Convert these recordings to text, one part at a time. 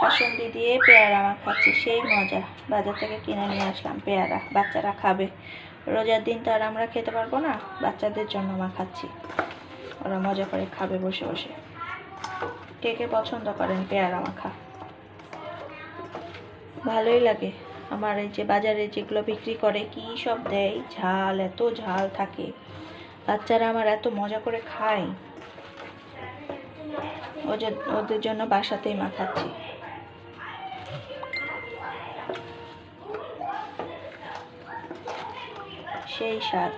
কাসন্দি দিয়ে পেয়ারা মাখাচ্ছি, সেই মজা। বাজার থেকে কিনে নিয়ে আসলাম পেয়ারা, বাচ্চারা খাবে। রোজার দিন তো আর আমরা খেতে পারব না, বাচ্চাদের জন্য মাখাচ্ছি। ওরা মজা করে খাবে বসে বসে। কে কে পছন্দ করেন পেয়ারা মাখা? ভালোই লাগে। আমার এই যে বাজারে যেগুলো বিক্রি করে, কি সব দেয়? ঝাল, এত ঝাল থাকে। বাচ্চারা আমার এত মজা করে খায়। ওদের জন্য বাসাতেই মাখাচ্ছি। সেই স্বাদ।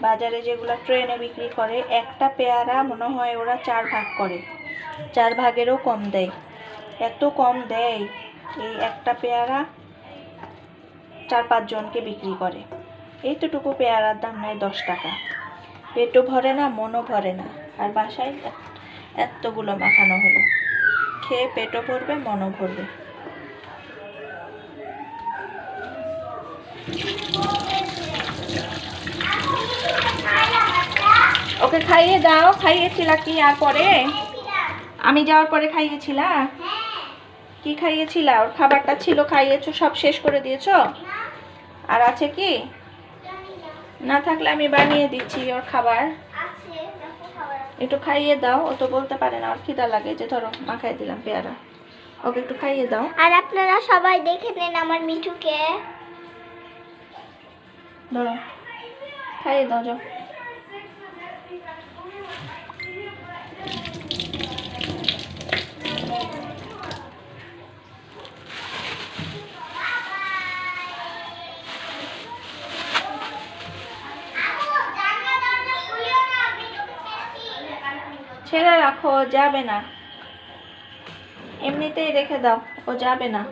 বাজারে যেগুলো ট্রেনে বিক্রি করে, একটা পেয়ারা মনে হয় ওরা চার ভাগ করে। চার ভাগেরও কম দেয়। এত কম দেয়, এই একটা পেয়ারা চার পাঁচজনকে বিক্রি করে। এইতটুকু পেয়ারার দাম নেয় দশ টাকা। পেটও ভরে না, মনও ভরে না। আর বাসায় এতগুলো মাখানো হলো। খেয়ে পেটও ভরবে, মনও ভরবে। ওকে খাইয়ে দাও, খাইয়েছিলা কি আর পরে? আমি যাওয়ার পরে খাইয়েছিলা? কি খাইয়েছিলা? ওর খাবারটা ছিল, খাইয়েছো, সব শেষ করে দিয়েছ? আর আছে কি? না থাকলে আমি বানিয়ে দিচ্ছি ওর খাবার। একটু খাইয়ে দাও ও তো বলতে পারে না ওর খিদা লাগে যে ধরো মাখাই দিলাম পেয়ারা। ওকে একটু খাইয়ে দাও। আর আপনারা সবাই দেখে নেন আমার মিঠুকে। ধরো খাইয়ে দাও যাও। ছেড়ে রাখো যাবে না। এমনিতেই রেখে দাও, ও যাবে না।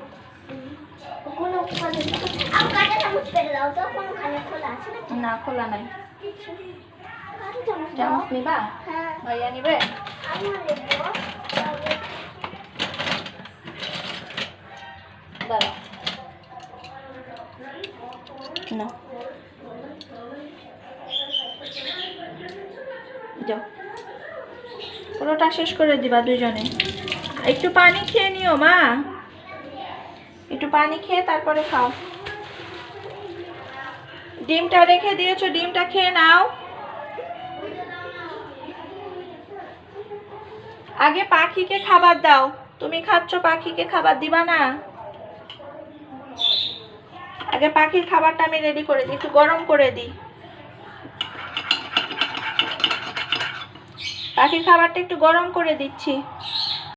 না, খোলা নাই। চামচ নিবা? ভাইয়া নিবে? না। যাও। পুরোটা শেষ করে দিবা দুজনে। একটু পানি খেয়ে নিও, মা। একটু পানি খেয়ে তারপরে খাও। ডিমটা রেখে দিয়েছ, ডিমটা খেয়ে নাও। আগে পাখিকে খাবার দাও। তুমি খাচ্ছ, পাখিকে খাবার দিবা না। আগে পাখির খাবারটা আমি রেডি করে দিই, একটু গরম করে দিই। পাখির খাবারটা একটু গরম করে দিচ্ছি।